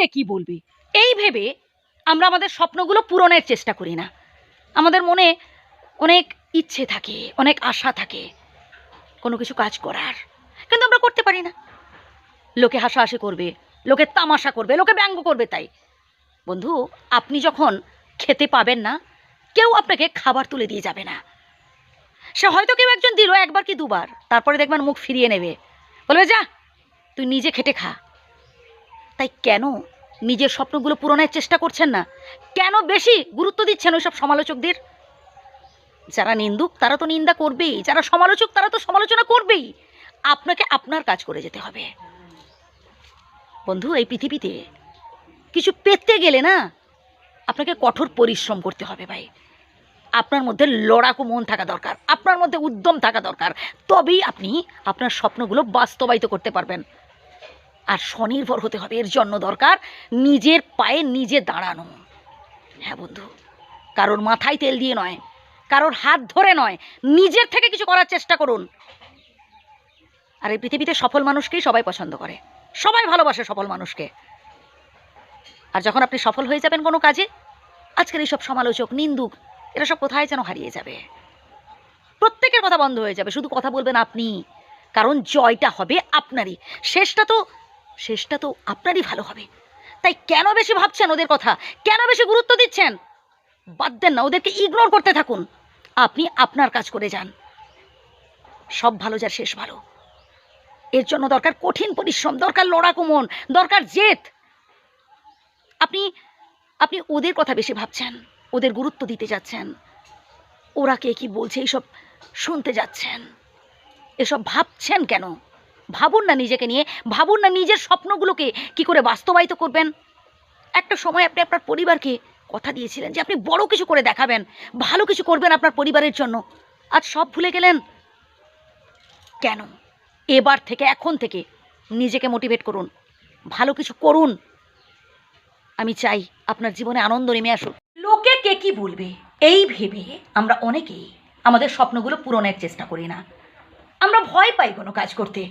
কে কি বলবে? এই ভেবে আমরা আমাদের স্বপ্নগুলো পূরণের চেষ্টা করি না। আমাদের মনে অনেক ইচ্ছে থাকে, অনেক আশা থাকে কোনো কিছু কাজ করার। কিন্তু আমরা করতে পারি না। লোকে হাসাহাসি করবে, লোকে তামাশা করবে, লোকে ব্যঙ্গ করবে তাই। বন্ধু, আপনি যখন খেতে পাবেন না, কেউ আপনাকে খাবার তুলে দিয়ে যাবে না। সে হয়তো কেউ একজন দিল, একবার কি দুবার। তারপরে দেখবেন মুখ ফিরিয়ে নেবে। বলবে, যা, তুই নিজে খেটে খা। তাই কেন নিজের স্বপ্নগুলো পূরণের চেষ্টা করছেন না? কেন বেশি গুরুত্ব দিচ্ছেন ওইসব সমালোচকদের? যারা নিন্দুক, তারা তো নিন্দা করবেই। যারা সমালোচক, তারা তো সমালোচনা করবেই। আপনাকে আপনার কাজ করে যেতে হবে। বন্ধু, এই পৃথিবীতে কিছু পেতে গেলে না আপনাকে কঠোর পরিশ্রম করতে হবে ভাই। আপনার মধ্যে লড়াকু মন থাকা দরকার, আপনার মধ্যে উদ্যম থাকা দরকার। তবেই আপনি আপনার স্বপ্নগুলো বাস্তবায়িত করতে পারবেন। আর স্বনির্ভর হতে হবে। এর জন্য দরকার নিজের পায়ে নিজে দাঁড়ানো। হ্যাঁ বন্ধু, কারোর মাথায় তেল দিয়ে নয়, কারোর হাত ধরে নয়, নিজের থেকে কিছু করার চেষ্টা করুন। আর এই পৃথিবীতে সফল মানুষকেই সবাই পছন্দ করে। সবাই ভালোবাসে সফল মানুষকে। আর যখন আপনি সফল হয়ে যাবেন কোনো কাজে, আজকের এইসব সমালোচক, নিন্দুক, এরা সব কোথায় যেন হারিয়ে যাবে? প্রত্যেকের কথা বন্ধ হয়ে যাবে। শুধু কথা বলবেন আপনি, কারণ জয়টা হবে আপনারই। শেষটা তো শেষটা তো আপনারই ভালো হবে। তাই কেন বেশি ভাবছেন ওদের কথা? কেন বেশি গুরুত্ব দিচ্ছেন? বাদ দেন না, ওদেরকে ইগনোর করতে থাকুন। আপনি আপনার কাজ করে যান। সব ভালো যার শেষ ভালো। এর জন্য দরকার কঠিন পরিশ্রম, দরকার লড়াকু মন, দরকার জেদ। আপনি আপনি ওদের কথা বেশি ভাবছেন, ওদের গুরুত্ব দিতে যাচ্ছেন। ওরা কে কি বলছে এইসব শুনতে যাচ্ছেন। এসব ভাবছেন কেন? ভাবুন না নিজেকে নিয়ে, ভাবুন না নিজের স্বপ্নগুলোকে কি করে বাস্তবায়িত করবেন। একটা সময় আপনি আপনার পরিবারকে কথা দিয়েছিলেন যে আপনি বড় কিছু করে দেখাবেন, ভালো কিছু করবেন আপনার পরিবারের জন্য। আজ সব ভুলে গেলেন? কেন? এবার থেকে, এখন থেকে নিজেকে মোটিভেট করুন। ভালো কিছু করুন। আমি চাই আপনার জীবনে আনন্দ নেমে আসুক। লোকে কে কি বলবে? এই ভেবে আমরা অনেকেই আমাদের স্বপ্নগুলো পূরণের চেষ্টা করি না। আমরা ভয় পাই কোনো কাজ করতে।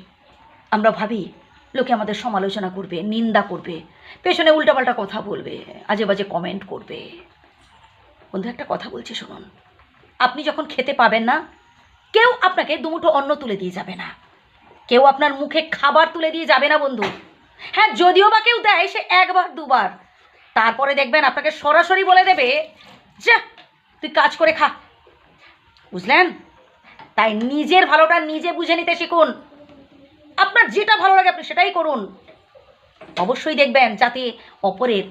আমরা ভাবি, লোকে আমাদের সমালোচনা করবে, নিন্দা করবে, পেছনে উল্টাপাল্টা কথা বলবে, আজে বাজে কমেন্ট করবে। বন্ধু, একটা কথা বলছি, শুনুন। আপনি যখন খেতে পাবেন না, কেউ আপনাকে দুমুঠো অন্ন তুলে দিয়ে যাবে না। কেউ আপনার মুখে খাবার তুলে দিয়ে যাবে না, বন্ধু। হ্যাঁ যদিও বা কেউ দেয়, সে একবার, দুবার। তারপরে দেখবেন আপনাকে সরাসরি বলে দেবে, যা, তুই কাজ করে খা। বুঝলেন? তাই নিজের ভালোটা নিজে বুঝে নিতে শিখুন। আপনার যেটা ভালো লাগে আপনি সেটাই করুন। অবশ্যই দেখবেন যাতে অপরের